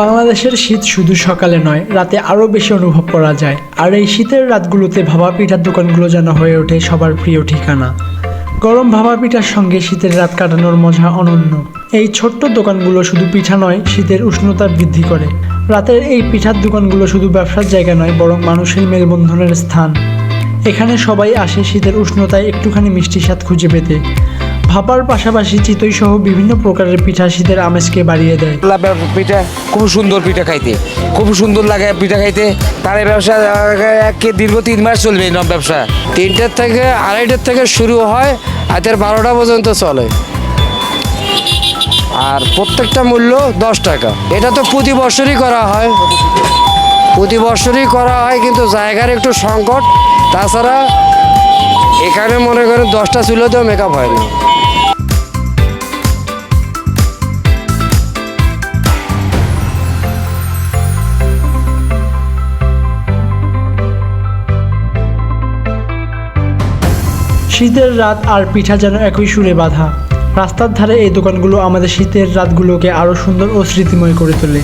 বাংলাদেশের শীত শুধু সকালে নয়, রাতে আরও বেশি অনুভব করা যায়। আর এই শীতের রাতগুলোতে ভাবা পিঠার দোকানগুলো যেন হয়ে ওঠে সবার প্রিয় ঠিকানা। গরম ভাবা পিঠার সঙ্গে শীতের রাত কাটানোর মজা অনন্য। এই ছোট্ট দোকানগুলো শুধু পিঠা নয়, শীতের উষ্ণতা বৃদ্ধি করে। রাতের এই পিঠার দোকানগুলো শুধু ব্যবসার জায়গা নয়, বরং মানুষের মেলবন্ধনের স্থান। এখানে সবাই আসে শীতের উষ্ণতায় একটুখানি মিষ্টি স্বাদ খুঁজে পেতে। ভাপার পাশাপাশি চিতই সহ বিভিন্ন প্রকারের পিঠা শীতের আমেজকে বাড়িয়ে দেয়। পিঠা খুব সুন্দর পিঠা খাইতে, খুব সুন্দর লাগে পিঠা খাইতে। তার এই ব্যবসা, একে দীর্ঘ তিন মাস চলবে এই ব্যবসা। তিনটের থেকে আড়াইটের থেকে শুরু হয় রাতের বারোটা পর্যন্ত চলে। আর প্রত্যেকটা মূল্য দশ টাকা। এটা তো প্রতি বছরই করা হয়। প্রতি বছরই করা হয়, কিন্তু জায়গার একটু সংকট। তাছাড়া এখানে মনে করেন দশটা চুলোতেও মেকআপ হয় না। শীতের রাত আর পিঠা যেন একই সুরে বাঁধা। রাস্তার ধারে এই দোকানগুলো আমাদের শীতের রাতগুলোকে আরও সুন্দর ও স্মৃতিময় করে তোলে।